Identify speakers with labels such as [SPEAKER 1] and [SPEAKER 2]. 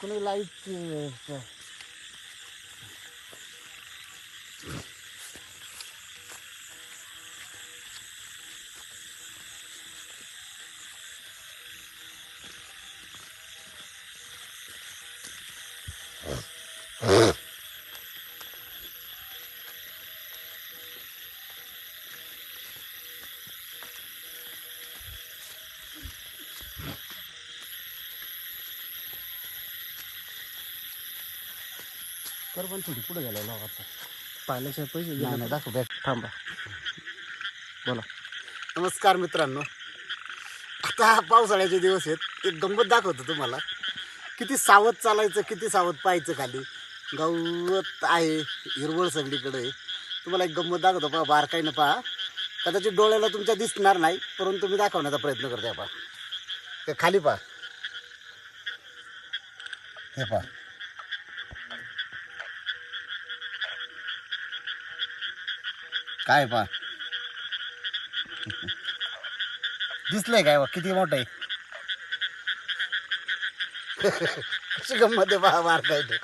[SPEAKER 1] कोणी लाईट कर पण थोडी पुढे गेला आता.
[SPEAKER 2] पाण्याच्या पैसे
[SPEAKER 1] नाही नाही दाखव बॅग थांबा.
[SPEAKER 2] बोला.
[SPEAKER 1] नमस्कार मित्रांनो. आता पावसाळ्याचे दिवस आहेत. एक गंमत दाखवतो तुम्हाला. किती सावध चालायचं किती सावध पाहायचं खाली. गवत आहे हिरवळ सगळीकडे. आहे तुम्हाला एक गंमत दाखवतो. पहा बारकाईनं पहा. कदाचित डोळ्याला तुमच्या दिसणार नाही परंतु मी दाखवण्याचा प्रयत्न करते पहा. ते खाली पहा. हे पहा. काय पा. दिसलंय काय बा? किती मोठं आहे? कशी गंमत आहे पहा बारकाईनं